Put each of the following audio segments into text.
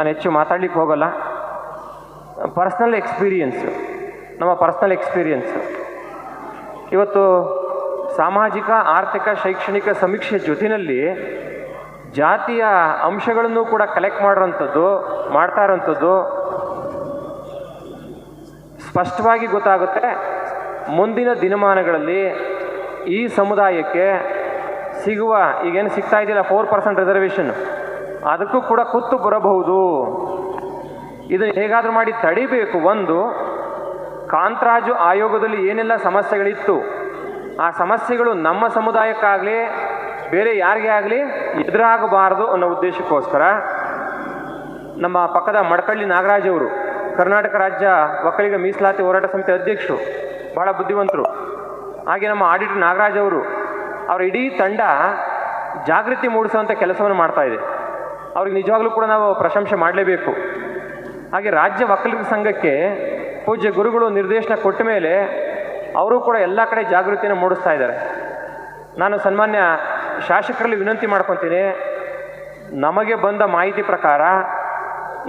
ನಾನು ಹೆಚ್ಚು ಮಾತಾಡ್ಲಿಕ್ಕೆ ಹೋಗಲ್ಲ. ಪರ್ಸ್ನಲ್ ಎಕ್ಸ್ಪೀರಿಯನ್ಸು ನಮ್ಮ ಪರ್ಸ್ನಲ್ ಎಕ್ಸ್ಪೀರಿಯನ್ಸ್ ಇವತ್ತು ಸಾಮಾಜಿಕ, ಆರ್ಥಿಕ, ಶೈಕ್ಷಣಿಕ ಸಮೀಕ್ಷೆ ಜೊತೆಯಲ್ಲಿ ಜಾತಿಯ ಅಂಶಗಳನ್ನು ಕೂಡ ಕಲೆಕ್ಟ್ ಮಾಡೋಂಥದ್ದು ಮಾಡ್ತಾ ಇರೋಂಥದ್ದು ಸ್ಪಷ್ಟವಾಗಿ ಗೊತ್ತಾಗುತ್ತೆ. ಮುಂದಿನ ದಿನಮಾನಗಳಲ್ಲಿ ಈ ಸಮುದಾಯಕ್ಕೆ ಸಿಗುವ ಈಗೇನು ಸಿಗ್ತಾ ಇದೆಯಲ್ಲ ಫೋರ್ ಪರ್ಸೆಂಟ್ ರಿಸರ್ವೇಷನ್ ಅದಕ್ಕೂ ಕೂಡ ಕುತ್ತು ಬರಬಹುದು. ಇದನ್ನು ಹೇಗಾದರೂ ಮಾಡಿ ತಡಿಬೇಕು. ಒಂದು, ಕಾಂತರಾಜು ಆಯೋಗದಲ್ಲಿ ಏನೆಲ್ಲ ಸಮಸ್ಯೆಗಳಿತ್ತು, ಆ ಸಮಸ್ಯೆಗಳು ನಮ್ಮ ಸಮುದಾಯಕ್ಕಾಗಲಿ, ಬೇರೆ ಯಾರಿಗೆ ಆಗಲಿ ಎದುರಾಗಬಾರದು ಅನ್ನೋ ಉದ್ದೇಶಕ್ಕೋಸ್ಕರ ನಮ್ಮ ಪಕ್ಕದ ಮಡಕಳ್ಳಿ ನಾಗರಾಜ್ ಅವರು ಕರ್ನಾಟಕ ರಾಜ್ಯ ಒಕ್ಕಲಿಗ ಮೀಸಲಾತಿ ಹೋರಾಟ ಸಮಿತಿ ಅಧ್ಯಕ್ಷರು, ಬಹಳ ಬುದ್ಧಿವಂತರು. ಹಾಗೆ ನಮ್ಮ ಆಡಿಟರ್ ನಾಗರಾಜ್ ಅವರು, ಅವರ ಇಡೀ ತಂಡ ಜಾಗೃತಿ ಮೂಡಿಸುವಂಥ ಕೆಲಸವನ್ನು ಮಾಡ್ತಾ ಇದೆ. ಅವ್ರಿಗೆ ನಿಜವಾಗ್ಲೂ ಕೂಡ ನಾವು ಪ್ರಶಂಸೆ ಮಾಡಲೇಬೇಕು. ಹಾಗೆ ರಾಜ್ಯ ವಕೀಲರ ಸಂಘಕ್ಕೆ ಪೂಜ್ಯ ಗುರುಗಳು ನಿರ್ದೇಶನ ಕೊಟ್ಟ ಮೇಲೆ ಅವರು ಕೂಡ ಎಲ್ಲ ಕಡೆ ಜಾಗೃತಿಯನ್ನು ಮೂಡಿಸ್ತಾ ಇದ್ದಾರೆ. ನಾನು ಸನ್ಮಾನ್ಯ ಶಾಸಕರಲ್ಲಿ ವಿನಂತಿ ಮಾಡ್ಕೊತೀನಿ, ನಮಗೆ ಬಂದ ಮಾಹಿತಿ ಪ್ರಕಾರ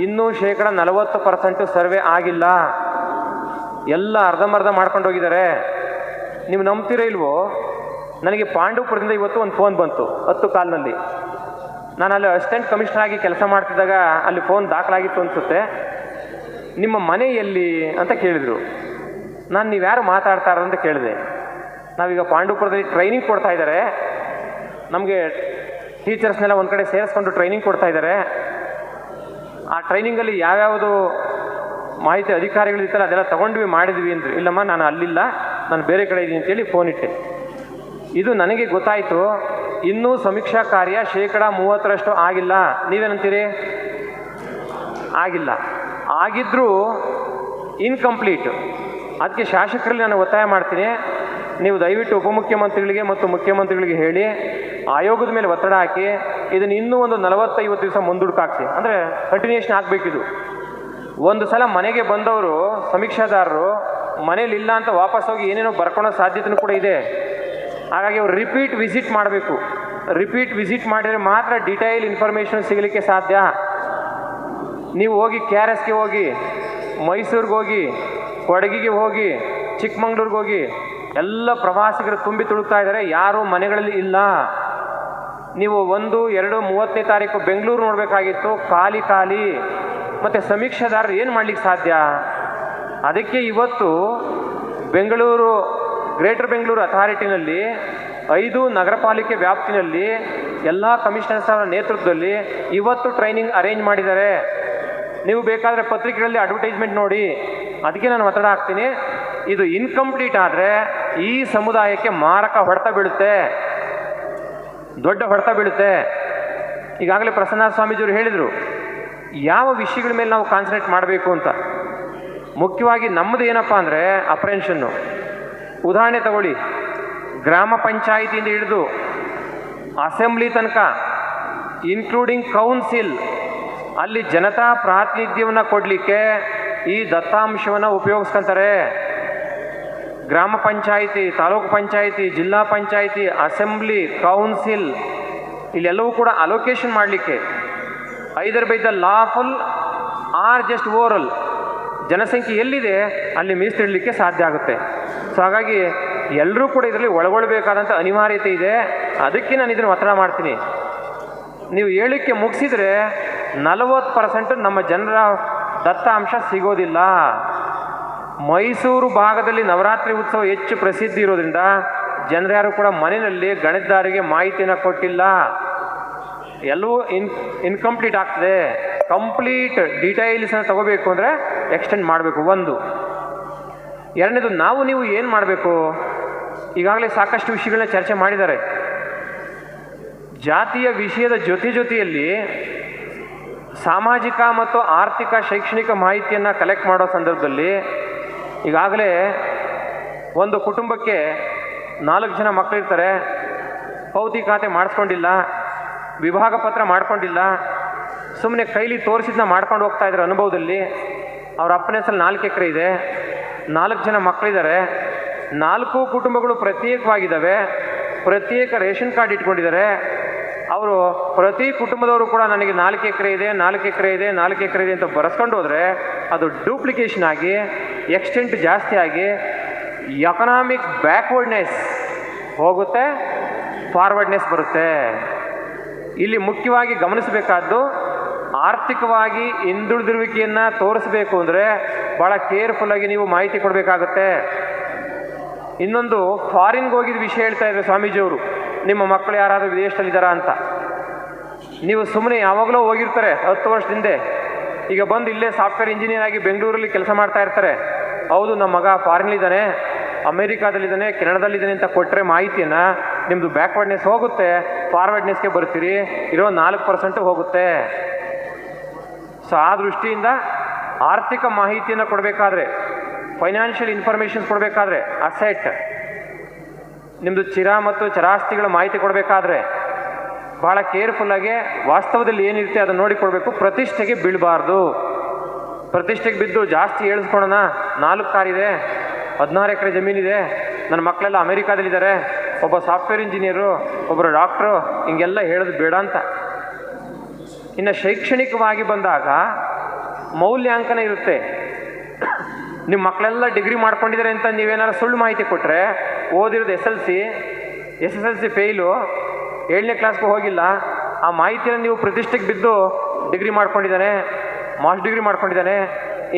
ಇನ್ನೂ ಶೇಕಡ ನಲವತ್ತು ಪರ್ಸೆಂಟು ಸರ್ವೆ ಆಗಿಲ್ಲ. ಎಲ್ಲ ಅರ್ಧಂಬರ್ಧ ಮಾಡ್ಕೊಂಡು ಹೋಗಿದ್ದಾರೆ. ನೀವು ನಂಬ್ತೀರೋ ಇಲ್ವೋ? ನನಗೆ ಪಾಂಡವಪುರದಿಂದ ಇವತ್ತು ಒಂದು ಫೋನ್ ಬಂತು, ಹತ್ತು ಕಾಲ್ನಲ್ಲಿ. ನಾನು ಅಲ್ಲಿ ಅಸಿಸ್ಟೆಂಟ್ ಕಮಿಷನರ್ ಆಗಿ ಕೆಲಸ ಮಾಡ್ತಿದ್ದಾಗ ಅಲ್ಲಿ ಫೋನ್ ದಾಖಲಾಗಿತ್ತು ಅನಿಸುತ್ತೆ. ನಿಮ್ಮ ಮನೆ ಎಲ್ಲಿ ಅಂತ ಕೇಳಿದರು. ನಾನು ನೀವು ಯಾರು ಮಾತಾಡ್ತಾರ ಅಂತ ಕೇಳಿದೆ. ನಾವೀಗ ಪಾಂಡವಪುರದಲ್ಲಿ ಟ್ರೈನಿಂಗ್ ಕೊಡ್ತಾ ಇದ್ದಾರೆ ನಮಗೆ ಟೀಚರ್ಸ್ನೆಲ್ಲ ಒಂದು ಕಡೆ ಸೇರಿಸ್ಕೊಂಡು ಟ್ರೈನಿಂಗ್ ಕೊಡ್ತಾ ಇದ್ದಾರೆ ಆ ಟ್ರೈನಿಂಗಲ್ಲಿ ಯಾವ್ಯಾವುದು ಮಾಹಿತಿ ಅಧಿಕಾರಿಗಳು ಇತ್ತಲ್ಲ ಅದೆಲ್ಲ ತಗೊಂಡ್ವಿ, ಮಾಡಿದ್ವಿ ಅಂದರು. ಇಲ್ಲಮ್ಮ, ನಾನು ಅಲ್ಲಿಲ್ಲ. ನಾನು ಬೇರೆ ಕಡೆ ಇದ್ದೀನಿ ಅಂತೇಳಿ ಫೋನ್ ಇಟ್ಟೆ. ಇದು ನನಗೆ ಗೊತ್ತಾಯಿತು. ಇನ್ನೂ ಸಮೀಕ್ಷಾ ಕಾರ್ಯ ಶೇಕಡ ಮೂವತ್ತರಷ್ಟು ಆಗಿಲ್ಲ. ನೀವೇನಂತೀರಿ? ಆಗಿಲ್ಲ. ಆಗಿದ್ದರೂ ಇನ್ಕಂಪ್ಲೀಟ್ ಅದಕ್ಕೆ ಶಾಸಕರಲ್ಲಿ ನಾನು ಒತ್ತಾಯ ಮಾಡ್ತೀನಿ. ನೀವು ದಯವಿಟ್ಟು ಉಪಮುಖ್ಯಮಂತ್ರಿಗಳಿಗೆ ಮತ್ತು ಮುಖ್ಯಮಂತ್ರಿಗಳಿಗೆ ಹೇಳಿ, ಆಯೋಗದ ಮೇಲೆ ಒತ್ತಡ ಹಾಕಿ, ಇದನ್ನು ಇನ್ನೂ ಒಂದು ನಲವತ್ತೈವತ್ತು ದಿವಸ ಮುಂದೂಡ್ಕಾಕ್ಸಿ ಅಂದರೆ ಕಂಟಿನ್ಯೂಷನ್ ಆಗಬೇಕಿದು ಒಂದು ಸಲ ಮನೆಗೆ ಬಂದವರು, ಸಮೀಕ್ಷಾದಾರರು ಮನೇಲಿ ಇಲ್ಲ ಅಂತ ವಾಪಸ್ ಹೋಗಿ ಏನೇನೋ ಬರ್ಕೊಳ್ಳೋ ಸಾಧ್ಯತೆನೂ ಕೂಡ ಇದೆ. ಹಾಗಾಗಿ ಅವ್ರು ರಿಪೀಟ್ ವಿಸಿಟ್ ಮಾಡಬೇಕು. ರಿಪೀಟ್ ವಿಸಿಟ್ ಮಾಡಿದರೆ ಮಾತ್ರ ಡಿಟೈಲ್ ಇನ್ಫಾರ್ಮೇಷನ್ ಸಿಗಲಿಕ್ಕೆ ಸಾಧ್ಯ. ನೀವು ಹೋಗಿ ಕೆ ಆರ್ ಎಸ್ಗೆ ಹೋಗಿ, ಮೈಸೂರಿಗೆ ಹೋಗಿ, ಕೊಡಗಿಗೆ ಹೋಗಿ, ಚಿಕ್ಕಮಂಗ್ಳೂರಿಗೆ ಹೋಗಿ, ಎಲ್ಲ ಪ್ರವಾಸಿಗರು ತುಂಬಿ ತುಳುಕ್ತಾ ಇದ್ದಾರೆ ಯಾರೂ ಮನೆಗಳಲ್ಲಿ ಇಲ್ಲ. ನೀವು ಒಂದು, ಎರಡು, ಮೂವತ್ತನೇ ತಾರೀಕು ಬೆಂಗಳೂರು ನೋಡಬೇಕಾಗಿತ್ತು, ಖಾಲಿ ಖಾಲಿ. ಮತ್ತು ಸಮೀಕ್ಷೆದಾರರು ಏನು ಮಾಡ್ಲಿಕ್ಕೆ ಸಾಧ್ಯ? ಅದಕ್ಕೆ ಇವತ್ತು ಬೆಂಗಳೂರು ಗ್ರೇಟರ್ ಬೆಂಗಳೂರು ಅಥಾರಿಟಿನಲ್ಲಿ ಐದು ನಗರ ಪಾಲಿಕೆ ವ್ಯಾಪ್ತಿನಲ್ಲಿ ಎಲ್ಲ ಕಮಿಷನರ್ಸ್ ನೇತೃತ್ವದಲ್ಲಿ ಇವತ್ತು ಟ್ರೈನಿಂಗ್ ಅರೇಂಜ್ ಮಾಡಿದ್ದಾರೆ. ನೀವು ಬೇಕಾದರೆ ಪತ್ರಿಕೆಗಳಲ್ಲಿ ಅಡ್ವರ್ಟೈಸ್ಮೆಂಟ್ ನೋಡಿ. ಅದಕ್ಕೆ ನಾನು ಒತ್ತಡ ಹಾಕ್ತೀನಿ. ಇದು ಇನ್ಕಂಪ್ಲೀಟ್ ಆದರೆ ಈ ಸಮುದಾಯಕ್ಕೆ ಮಾರಕ ಹೊಡೆತ ಬೀಳುತ್ತೆ. ದೊಡ್ಡ ಹೊಡೆತ ಬೀಳುತ್ತೆ. ಈಗಾಗಲೇ ಪ್ರಸನ್ನ ಸ್ವಾಮೀಜಿಯವರು ಹೇಳಿದರು, ಯಾವ ವಿಷಯಗಳ ಮೇಲೆ ನಾವು ಕಾನ್ಸಂಟ್ರೇಟ್ ಮಾಡಬೇಕು ಅಂತ. ಮುಖ್ಯವಾಗಿ ನಮ್ಮದು ಏನಪ್ಪ ಅಂದರೆ ಅಪ್ರೆನ್ಷನ್ನು ಉದಾಹರಣೆ ತಗೊಳ್ಳಿ. ಗ್ರಾಮ ಪಂಚಾಯಿತಿಯಿಂದ ಹಿಡಿದು ಅಸೆಂಬ್ಲಿ ತನಕ ಇನ್ಕ್ಲೂಡಿಂಗ್ ಕೌನ್ಸಿಲ್ ಅಲ್ಲಿ ಜನತಾ ಪ್ರಾತಿನಿಧ್ಯವನ್ನು ಕೊಡಲಿಕ್ಕೆ ಈ ದತ್ತಾಂಶವನ್ನು ಉಪಯೋಗಿಸ್ಕೊಂತಾರೆ. ಗ್ರಾಮ ಪಂಚಾಯಿತಿ, ತಾಲೂಕು ಪಂಚಾಯಿತಿ, ಜಿಲ್ಲಾ ಪಂಚಾಯಿತಿ, ಅಸೆಂಬ್ಲಿ ಕೌನ್ಸಿಲ್ ಇಲ್ಲೆಲ್ಲವೂ ಕೂಡ ಅಲೋಕೇಶನ್ ಮಾಡಲಿಕ್ಕೆ. Either by the lawful or just oral ಜನಸಂಖ್ಯೆ ಎಲ್ಲಿದೆ, ಅಲ್ಲಿ ಮೀಸಲಿಡಲಿಕ್ಕೆ ಸಾಧ್ಯ ಆಗುತ್ತೆ. ಸೊ ಹಾಗಾಗಿ ಎಲ್ಲರೂ ಕೂಡ ಇದರಲ್ಲಿ ಒಳಗೊಳ್ಬೇಕಾದಂಥ ಅನಿವಾರ್ಯತೆ ಇದೆ. ಅದಕ್ಕೆ ನಾನು ಇದನ್ನು ಒತ್ತಡ ಮಾಡ್ತೀನಿ. ನೀವು ಹೇಳಿಕೆ ಮುಗಿಸಿದರೆ ನಲವತ್ತು ಪರ್ಸೆಂಟ್ ನಮ್ಮ ಜನರ ದತ್ತಾಂಶ ಸಿಗೋದಿಲ್ಲ. ಮೈಸೂರು ಭಾಗದಲ್ಲಿ ನವರಾತ್ರಿ ಉತ್ಸವ ಹೆಚ್ಚು ಪ್ರಸಿದ್ಧಿ ಇರೋದ್ರಿಂದ ಜನರ್ಯಾರು ಕೂಡ ಮನೆಯಲ್ಲಿ ಗಣಿತದಾರಿಗೆ ಮಾಹಿತಿಯನ್ನು ಕೊಟ್ಟಿಲ್ಲ. ಎಲ್ಲವೂ ಇನ್ ಇನ್ಕಂಪ್ಲೀಟ್ ಆಗ್ತದೆ. ಕಂಪ್ಲೀಟ್ ಡೀಟೈಲ್ಸನ್ನು ತಗೋಬೇಕು ಅಂದರೆ ಎಕ್ಸ್ಟೆಂಡ್ ಮಾಡಬೇಕು. ಒಂದು ಎರಡನೇದು, ನಾವು ನೀವು ಏನು ಮಾಡಬೇಕು? ಈಗಾಗಲೇ ಸಾಕಷ್ಟು ವಿಷಯಗಳನ್ನ ಚರ್ಚೆ ಮಾಡಿದ್ದಾರೆ. ಜಾತಿಯ ವಿಷಯದ ಜೊತೆ ಜೊತೆಯಲ್ಲಿ ಸಾಮಾಜಿಕ ಮತ್ತು ಆರ್ಥಿಕ, ಶೈಕ್ಷಣಿಕ ಮಾಹಿತಿಯನ್ನು ಕಲೆಕ್ಟ್ ಮಾಡೋ ಸಂದರ್ಭದಲ್ಲಿ ಈಗಾಗಲೇ ಒಂದು ಕುಟುಂಬಕ್ಕೆ ನಾಲ್ಕು ಜನ ಮಕ್ಕಳಿರ್ತಾರೆ. ಪೌತಿ ಖಾತೆ ಮಾಡಿಸ್ಕೊಂಡಿಲ್ಲ, ವಿಭಾಗ ಪತ್ರ ಮಾಡ್ಕೊಂಡಿಲ್ಲ. ಸುಮ್ಮನೆ ಕೈಲಿ ತೋರಿಸಿದ್ನ ಮಾಡ್ಕೊಂಡು ಹೋಗ್ತಾ ಇದ್ದಾರೆ ಅನುಭವದಲ್ಲಿ. ಅವ್ರ ಅಪ್ಪನ ಹೆಸರು ನಾಲ್ಕು ಎಕರೆ ಇದೆ. ನಾಲ್ಕು ಜನ ಮಕ್ಕಳಿದ್ದಾರೆ. ನಾಲ್ಕು ಕುಟುಂಬಗಳು ಪ್ರತ್ಯೇಕವಾಗಿದ್ದಾವೆ. ಪ್ರತ್ಯೇಕ ರೇಷನ್ ಕಾರ್ಡ್ ಇಟ್ಕೊಂಡಿದ್ದಾರೆ. ಅವರು ಪ್ರತಿ ಕುಟುಂಬದವರು ಕೂಡ ನನಗೆ ನಾಲ್ಕು ಎಕರೆ ಇದೆ, ನಾಲ್ಕು ಎಕರೆ ಇದೆ, ನಾಲ್ಕು ಎಕರೆ ಇದೆ ಅಂತ ಬರೆಸ್ಕೊಂಡು ಹೋದರೆ ಅದು ಡೂಪ್ಲಿಕೇಶನ್ ಆಗಿ ಎಕ್ಸ್ಟೆಂಟ್ ಜಾಸ್ತಿ ಆಗಿ ಎಕನಾಮಿಕ್ ಬ್ಯಾಕ್ವರ್ಡ್ನೆಸ್ ಹೋಗುತ್ತೆ ಫಾರ್ವರ್ಡ್ನೆಸ್ ಬರುತ್ತೆ. ಇಲ್ಲಿ ಮುಖ್ಯವಾಗಿ ಗಮನಿಸಬೇಕಾದ್ದು ಆರ್ಥಿಕವಾಗಿ ಹಿಂದುಳಿದಿರುವಿಕೆಯನ್ನು ತೋರಿಸಬೇಕು ಅಂದರೆ ಭಾಳ ಕೇರ್ಫುಲ್ಲಾಗಿ ನೀವು ಮಾಹಿತಿ ಕೊಡಬೇಕಾಗತ್ತೆ. ಇನ್ನೊಂದು ಫಾರಿನ್ಗೆ ಹೋಗಿದ ವಿಷಯ ಹೇಳ್ತಾ ಇದ್ರು ಸ್ವಾಮೀಜಿಯವರು. ನಿಮ್ಮ ಮಕ್ಕಳು ಯಾರಾದರೂ ವಿದೇಶದಲ್ಲಿದ್ದಾರಾ ಅಂತ. ನೀವು ಸುಮ್ಮನೆ ಯಾವಾಗಲೂ ಹೋಗಿರ್ತಾರೆ, ಹತ್ತು ವರ್ಷದಿಂದೆ ಈಗ ಬಂದು ಇಲ್ಲೇ ಸಾಫ್ಟ್ವೇರ್ ಇಂಜಿನಿಯರ್ ಆಗಿ ಬೆಂಗಳೂರಲ್ಲಿ ಕೆಲಸ ಮಾಡ್ತಾ ಇರ್ತಾರೆ. ಹೌದು, ನಮ್ಮ ಮಗ ಫಾರಿನ್ಲಿದ್ದಾನೆ ಅಮೇರಿಕಾದಲ್ಲಿದ್ದಾನೆ, ಕೆನಡಾದಲ್ಲಿದ್ದಾನೆ ಅಂತ ಕೊಟ್ಟರೆ ಮಾಹಿತಿಯನ್ನು ನಿಮ್ಮದು ಬ್ಯಾಕ್ವರ್ಡ್ನೆಸ್ ಹೋಗುತ್ತೆ. ಫಾರ್ವರ್ಡ್ನೆಸ್ಗೆ ಬರ್ತೀರಿ, ಇರೋ ನಾಲ್ಕು ಪರ್ಸೆಂಟು ಹೋಗುತ್ತೆ. ಸೊ, ಆ ದೃಷ್ಟಿಯಿಂದ ಆರ್ಥಿಕ ಮಾಹಿತಿಯನ್ನು ಕೊಡಬೇಕಾದ್ರೆ ಫೈನಾನ್ಷಿಯಲ್ ಇನ್ಫಾರ್ಮೇಷನ್ಸ್ ಕೊಡಬೇಕಾದ್ರೆ ಅಸೆಟ್ ನಿಮ್ಮದು ಚಿರ ಮತ್ತು ಚರಾಸ್ತಿಗಳ ಮಾಹಿತಿ ಕೊಡಬೇಕಾದ್ರೆ ಭಾಳ ಕೇರ್ಫುಲ್ಲಾಗಿ ವಾಸ್ತವದಲ್ಲಿ ಏನಿರುತ್ತೆ ಅದನ್ನು ನೋಡಿಕೊಡ್ಬೇಕು ಪ್ರತಿಷ್ಠೆಗೆ ಬೀಳಬಾರ್ದು. ಪ್ರತಿಷ್ಠೆಗೆ ಬಿದ್ದು ಜಾಸ್ತಿ ಏಳಿಸ್ಕೊಳೋಣ ನಾಲ್ಕು ಕಾರಿದೆ ಹದಿನಾರು ಎಕರೆ ಜಮೀನಿದೆ ನನ್ನ ಮಕ್ಕಳೆಲ್ಲ ಅಮೇರಿಕಾದಲ್ಲಿದ್ದಾರೆ. ಒಬ್ಬ ಸಾಫ್ಟ್ವೇರ್ ಇಂಜಿನಿಯರು ಒಬ್ಬರು ಡಾಕ್ಟ್ರು ಹಿಂಗೆಲ್ಲ ಹೇಳೋದು ಬೇಡ ಅಂತ. ಇನ್ನು ಶೈಕ್ಷಣಿಕವಾಗಿ ಬಂದಾಗ ಮೌಲ್ಯಾಂಕನ ಇರುತ್ತೆ. ನಿಮ್ಮ ಮಕ್ಕಳೆಲ್ಲ ಡಿಗ್ರಿ ಮಾಡ್ಕೊಂಡಿದ್ದಾರೆ ಅಂತ ನೀವೇನಾದ್ರು ಸುಳ್ಳು ಮಾಹಿತಿ ಕೊಟ್ಟರೆ ಓದಿರೋದು S L C, S S L C fail, ಏಳನೇ ಕ್ಲಾಸ್ಗೂ ಹೋಗಿಲ್ಲ. ಆ ಮಾಹಿತಿಯನ್ನು ನೀವು ಪ್ರತಿಷ್ಠೆಗೆ ಬಿದ್ದು ಡಿಗ್ರಿ ಮಾಡ್ಕೊಂಡಿದ್ದಾನೆ, ಮಾಸ್ಟರ್ ಡಿಗ್ರಿ ಮಾಡ್ಕೊಂಡಿದ್ದಾನೆ,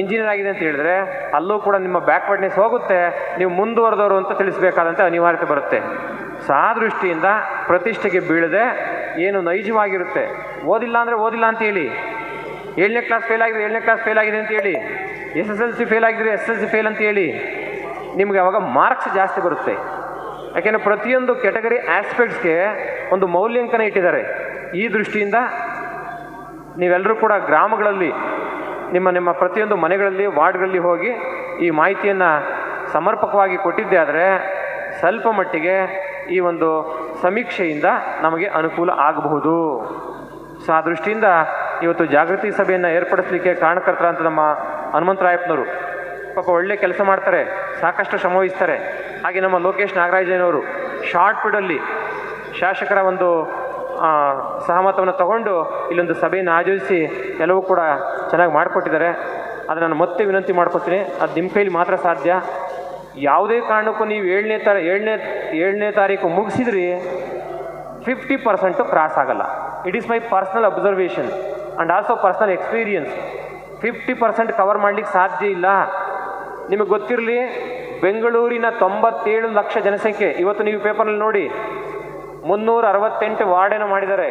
ಇಂಜಿನಿಯರ್ ಆಗಿದೆ ಅಂತ ಹೇಳಿದ್ರೆ, ಅಲ್ಲೂ ಕೂಡ ನಿಮ್ಮ ಬ್ಯಾಕ್ವರ್ಡ್ನೆಸ್ ಹೋಗುತ್ತೆ. ನೀವು ಮುಂದುವರೆದವರು ಅಂತ ತಿಳಿಸಬೇಕಾದಂಥ ಅನಿವಾರ್ಯತೆ ಬರುತ್ತೆ. ಸೊ ಆ ದೃಷ್ಟಿಯಿಂದ ಪ್ರತಿಷ್ಠೆಗೆ ಬೀಳದೆ ಏನು ನೈಜವಾಗಿರುತ್ತೆ. ಓದಿಲ್ಲ ಅಂದರೆ ಓದಿಲ್ಲ ಅಂತ ಹೇಳಿ. ಏಳನೇ ಕ್ಲಾಸ್ ಫೇಲ್ ಆಗಿದೆ, ಏಳನೇ ಕ್ಲಾಸ್ ಫೇಲ್ ಆಗಿದೆ ಅಂತ ಹೇಳಿ S S L C fail ಆಗಿದ್ರೆ ಎಸ್ ಎಲ್ ಸಿ ಫೇಲ್ ಅಂತ ಹೇಳಿ ನಿಮಗೆ ಅವಾಗ ಮಾರ್ಕ್ಸ್ ಜಾಸ್ತಿ ಬರುತ್ತೆ. ಯಾಕೆಂದರೆ ಪ್ರತಿಯೊಂದು ಕೆಟಗರಿ ಆಸ್ಪೆಕ್ಟ್ಸ್ಗೆ ಒಂದು ಮೌಲ್ಯಾಂಕನ ಇಟ್ಟಿದ್ದಾರೆ. ಈ ದೃಷ್ಟಿಯಿಂದ ನೀವೆಲ್ಲರೂ ಕೂಡ ಗ್ರಾಮಗಳಲ್ಲಿ, ನಿಮ್ಮ ನಿಮ್ಮ ಪ್ರತಿಯೊಂದು ಮನೆಗಳಲ್ಲಿ, ವಾರ್ಡ್ಗಳಲ್ಲಿ ಹೋಗಿ ಈ ಮಾಹಿತಿಯನ್ನು ಸಮರ್ಪಕವಾಗಿ ಕೊಟ್ಟಿದ್ದೆ ಆದರೆ ಸ್ವಲ್ಪ ಮಟ್ಟಿಗೆ ಈ ಒಂದು ಸಮೀಕ್ಷೆಯಿಂದ ನಮಗೆ ಅನುಕೂಲ ಆಗಬಹುದು. ಸೊ, ಆ ದೃಷ್ಟಿಯಿಂದ ಇವತ್ತು ಜಾಗೃತಿ ಸಭೆಯನ್ನು ಏರ್ಪಡಿಸಲಿಕ್ಕೆ ಕಾರಣಕರ್ತರ ಅಂತ ನಮ್ಮ ಹನುಮಂತರಾಯಪ್ಪನವರು ಪಾಪ ಒಳ್ಳೆ ಕೆಲಸ ಮಾಡ್ತಾರೆ, ಸಾಕಷ್ಟು ಶ್ರಮವಹಿಸ್ತಾರೆ ಹಾಗೆ ನಮ್ಮ ಲೋಕೇಶ್ ನಾಗರಾಜನವರು ಶಾರ್ಟ್ ಪಿಡಲ್ಲಿ ಶಾಸಕರ ಒಂದು ಸಹಮತವನ್ನು ತಗೊಂಡು ಇಲ್ಲೊಂದು ಸಭೆಯನ್ನು ಆಯೋಜಿಸಿ ಎಲ್ಲವೂ ಕೂಡ ಚೆನ್ನಾಗಿ ಮಾಡಿಕೊಟ್ಟಿದ್ದಾರೆ. ಅದು ನಾನು ಮತ್ತೆ ವಿನಂತಿ ಮಾಡ್ಕೊತೀನಿ ಅದು ನಿಮ್ಮ ಕೈಲಿ ಮಾತ್ರ ಸಾಧ್ಯ. ಯಾವುದೇ ಕಾರಣಕ್ಕೂ ನೀವು ಏಳನೇ ತಾರ, ಏಳನೇ ಏಳನೇ ತಾರೀಕು ಮುಗಿಸಿದ್ರಿ ಫಿಫ್ಟಿ ಪರ್ಸೆಂಟು ಕ್ರಾಸ್ ಆಗಲ್ಲ. It is my personal observation and also personal experience fifty percent cover ಮಾಡಲಿಕ್ಕೆ ಸಾಧ್ಯ ಇಲ್ಲ. ನಿಮಗೆ ಗೊತ್ತಿರಲಿ, ಬೆಂಗಳೂರಿನ ತೊಂಬತ್ತೇಳು ಲಕ್ಷ ಜನಸಂಖ್ಯೆ, ಇವತ್ತು ನೀವು ಪೇಪರ್ನಲ್ಲಿ ನೋಡಿ ಮುನ್ನೂರ ಅರವತ್ತೆಂಟು ವಾರ್ಡನ್ನು ಮಾಡಿದ್ದಾರೆ.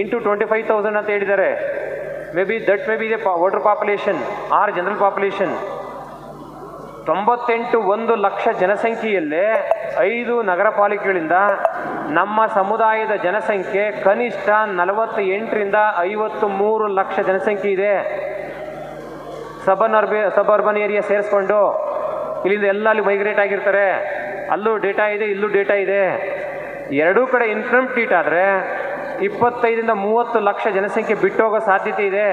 ಇಂಟು ಟ್ವೆಂಟಿ ಫೈವ್ ತೌಸಂಡ್ ಅಂತ ಹೇಳಿದ್ದಾರೆ. Maybe that maybe ಪಾ voter population or general population ತೊಂಬತ್ತೆಂಟು ಒಂದು ಲಕ್ಷ ಜನಸಂಖ್ಯೆಯಲ್ಲೇ ಐದು ನಗರ ಪಾಲಿಕೆಗಳಿಂದ ನಮ್ಮ ಸಮುದಾಯದ ಜನಸಂಖ್ಯೆ ಕನಿಷ್ಠ ನಲವತ್ತ ಎಂಟರಿಂದ ಐವತ್ತು ಮೂರು ಲಕ್ಷ ಜನಸಂಖ್ಯೆ ಇದೆ. ಸಬನ್ ಅರ್ಬೆ ಸಬ್ ಅರ್ಬನ್ ಏರಿಯಾ ಸೇರಿಸ್ಕೊಂಡು ಇಲ್ಲಿಂದ ಎಲ್ಲ ಅಲ್ಲಿ ಮೈಗ್ರೇಟ್ ಆಗಿರ್ತಾರೆ. ಅಲ್ಲೂ ಡೇಟಾ ಇದೆ, ಇಲ್ಲೂ ಡೇಟಾ ಇದೆ. ಎರಡೂ ಕಡೆ ಇನ್ಕಂಪ್ಲೀಟ್ ಆದರೆ ಇಪ್ಪತ್ತೈದರಿಂದ ಮೂವತ್ತು ಲಕ್ಷ ಜನಸಂಖ್ಯೆ ಬಿಟ್ಟೋಗೋ ಸಾಧ್ಯತೆ ಇದೆ.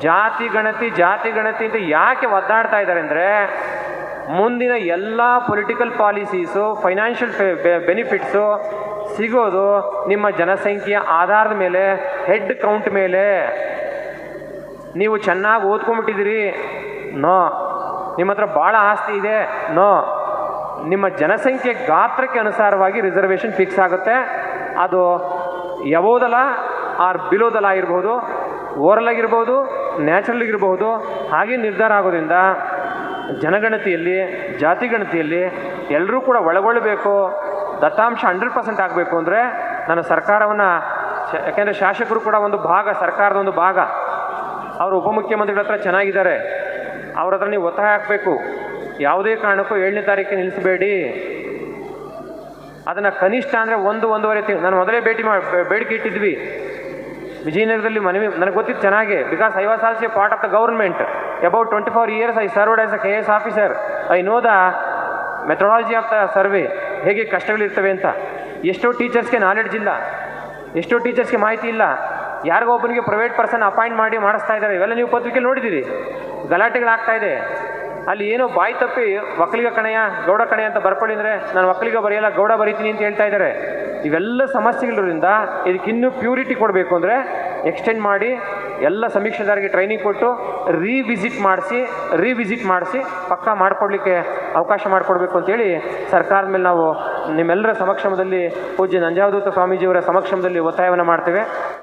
ಜಾತಿ ಗಣತಿ ಜಾತಿ ಗಣತಿ ಅಂತ ಯಾಕೆ ಒದ್ದಾಡ್ತಾ ಇದ್ದಾರೆ ಅಂದರೆ ಮುಂದಿನ ಎಲ್ಲ ಪೊಲಿಟಿಕಲ್ ಪಾಲಿಸೀಸು ಫೈನಾನ್ಷಿಯಲ್ ಬೆನಿಫಿಟ್ಸು ಸಿಗೋದು ನಿಮ್ಮ ಜನಸಂಖ್ಯೆಯ ಆಧಾರದ ಮೇಲೆ ಹೆಡ್ ಕೌಂಟ್ ಮೇಲೆ. ನೀವು ಚೆನ್ನಾಗಿ ಓದ್ಕೊಂಬಿಟ್ಟಿದ್ದೀರಿ ನೋ. ನಿಮ್ಮ ಹತ್ರ ಭಾಳ ಆಸ್ತಿ ಇದೆ? ನೋ. ನಿಮ್ಮ ಜನಸಂಖ್ಯೆ ಗಾತ್ರಕ್ಕೆ ಅನುಸಾರವಾಗಿ ರಿಸರ್ವೇಷನ್ ಫಿಕ್ಸ್ ಆಗುತ್ತೆ. ಅದು ಯಾವೋದಲ್ಲ ಆರ್ ಬಿಲೋದಲ್ಲ ಆಗಿರ್ಬೋದು ಓರಲ್ ಆಗಿರ್ಬೋದು ನ್ಯಾಚುರಲ್ ಆಗಿರ್ಬೋದು. ಹಾಗೆ ನಿರ್ಧಾರ ಆಗೋದ್ರಿಂದ ಜನಗಣತಿಯಲ್ಲಿ ಜಾತಿ ಗಣತಿಯಲ್ಲಿ ಎಲ್ಲರೂ ಕೂಡ ಒಳಗೊಳ್ಳಬೇಕು ದತ್ತಾಂಶ ಹಂಡ್ರೆಡ್ ಪರ್ಸೆಂಟ್ ಆಗಬೇಕು ಅಂದರೆ ನಾನು ಸರ್ಕಾರವನ್ನು ಯಾಕೆಂದರೆ ಶಾಸಕರು ಕೂಡ ಒಂದು ಭಾಗ, ಸರ್ಕಾರದ ಒಂದು ಭಾಗ. ಅವರು ಉಪಮುಖ್ಯಮಂತ್ರಿಗಳ ಹತ್ರ ಚೆನ್ನಾಗಿದ್ದಾರೆ. ಅವ್ರ ಹತ್ರ ನೀವು ಒತ್ತಾಯ ಹಾಕಬೇಕು. ಯಾವುದೇ ಕಾರಣಕ್ಕೂ ಏಳನೇ ತಾರೀಕಿಗೆ ನಿಲ್ಲಿಸಬೇಡಿ. ಅದನ್ನು ಕನಿಷ್ಠ ಅಂದರೆ ಒಂದು, ಒಂದೂವರೆ ತಿಂಗಳು, ನಾನು ಮೊದಲೇ ಭೇಟಿ ಮಾಡಿ ಬೇಡಿಕೆ ಇಟ್ಟಿದ್ವಿ. ವಿಜಯನಗರದಲ್ಲಿ ಮನವಿ, ನನಗೆ ಗೊತ್ತಿತ್ತು ಚೆನ್ನಾಗಿ because I was also part of the government four years I served as a K S officer I know the methodology of the survey ಹೇಗೆ ಕಷ್ಟಗಳಿರ್ತವೆ ಅಂತ. ಎಷ್ಟೋ ಟೀಚರ್ಸ್ಗೆ ನಾಲೆಡ್ಜ್ ಇಲ್ಲ. ಎಷ್ಟೋ ಟೀಚರ್ಸ್ಗೆ ಮಾಹಿತಿ ಇಲ್ಲ. ಯಾರಿಗೋ ಒಬ್ಬನಿಗೆ ಪ್ರೈವೇಟ್ ಪರ್ಸನ್ ಅಪಾಯಿಂಟ್ ಮಾಡಿ ಮಾಡಿಸ್ತಾ ಇದ್ದಾರೆ. ಇವೆಲ್ಲ ನೀವು ಪತ್ರಿಕೆ ನೋಡಿದ್ದೀರಿ. ಗಲಾಟೆಗಳಾಗ್ತಾ ಇದೆ. ಅಲ್ಲಿ ಏನೋ ಬಾಯಿ ತಪ್ಪಿ ಒಕ್ಕಲಿಗ ಕಣೆಯ ಗೌಡ ಕಣೆ ಅಂತ ಬರ್ಕೊಳ್ಳಿ ಅಂದರೆ ನಾನು ಒಕ್ಕಲಿಗ ಬರೆಯಲ್ಲ, ಗೌಡ ಬರೀತೀನಿ ಅಂತ ಹೇಳ್ತಾ ಇದ್ದಾರೆ. ಇವೆಲ್ಲ ಇದಕ್ಕೆ ಇನ್ನೂ ಪ್ಯೂರಿಟಿ ಕೊಡಬೇಕು ಅಂದರೆ ಎಕ್ಸ್ಟೆಂಡ್ ಮಾಡಿ ಎಲ್ಲ ಸಮೀಕ್ಷೆದಾರಿಗೆ ಟ್ರೈನಿಂಗ್ ಕೊಟ್ಟು ರೀವಿಸಿಟ್ ಮಾಡಿಸಿ ರೀವಿಸಿಟ್ ಮಾಡಿಸಿ ಪಕ್ಕಾ ಮಾಡಿಕೊಡ್ಲಿಕ್ಕೆ ಅವಕಾಶ ಮಾಡಿಕೊಡ್ಬೇಕು ಅಂತೇಳಿ ಸರ್ಕಾರದ ಮೇಲೆ ನಾವು ನಿಮ್ಮೆಲ್ಲರ ಸಮಕ್ಷಮದಲ್ಲಿ ಪೂಜ್ಯ ನಂಜಾವಧೂತ ಸ್ವಾಮೀಜಿಯವರ ಸಮಕ್ಷಮದಲ್ಲಿ ಒತ್ತಾಯವನ್ನು ಮಾಡ್ತೇವೆ.